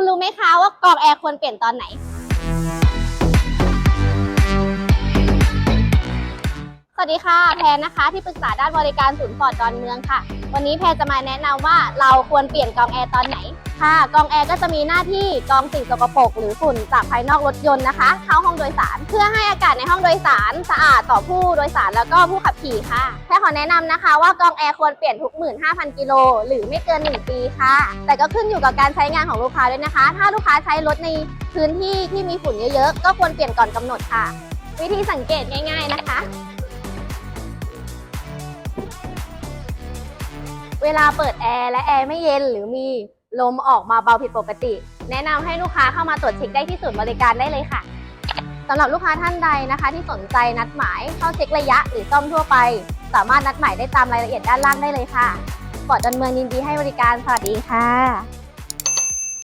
คุณรู้ไหมคะว่ากรอบแอร์ควรเปลี่ยนตอนไหน สวัสดีค่ะแพรนะคะที่ปรึกษาด้านบริการศูนย์ฟอร์ดดอนเมืองค่ะ วันนี้แพรจะมาแนะนำว่าเราควรเปลี่ยนกองแอร์ตอนไหนค่ะกองแอร์ก็จะมีหน้าที่กรองสิ่งสกปรกหรือฝุ่นจากภายนอกรถยนต์นะคะเข้าห้องโดยสาร เพื่อให้อากาศในห้องโดยสารสะอาดต่อผู้โดยสารแล้วก็ผู้ขับขี่ค่ะแพรขอแนะนำนะคะ ว่ากองแอร์ควรเปลี่ยนทุก 15,000 กิโลหรือไม่เกิน 1 ปีค่ะ แต่ก็ขึ้นอยู่กับการใช้งานของลูกค้าด้วยนะคะ ถ้าลูกค้าใช้รถในพื้นที่ที่มีฝุ่นเยอะๆก็ควรเปลี่ยนก่อนกำหนดค่ะ วิธีสังเกตง่าย ๆนะคะ เวลาเปิดแอร์และแอร์ไม่เย็นหรือมีลมออกมาเบาผิดปกติ แนะนำให้ลูกค้าเข้ามาตรวจเช็คได้ที่ศูนย์บริการได้เลยค่ะสำหรับลูกค้าท่านใดนะคะ ที่สนใจนัดหมายเข้าเช็คระยะหรือซ่อมทั่วไป สามารถนัดหมายได้ตามรายละเอียดด้านล่างได้เลยค่ะกอดดอนเมืองยินดีให้บริการสวัสดีค่ะ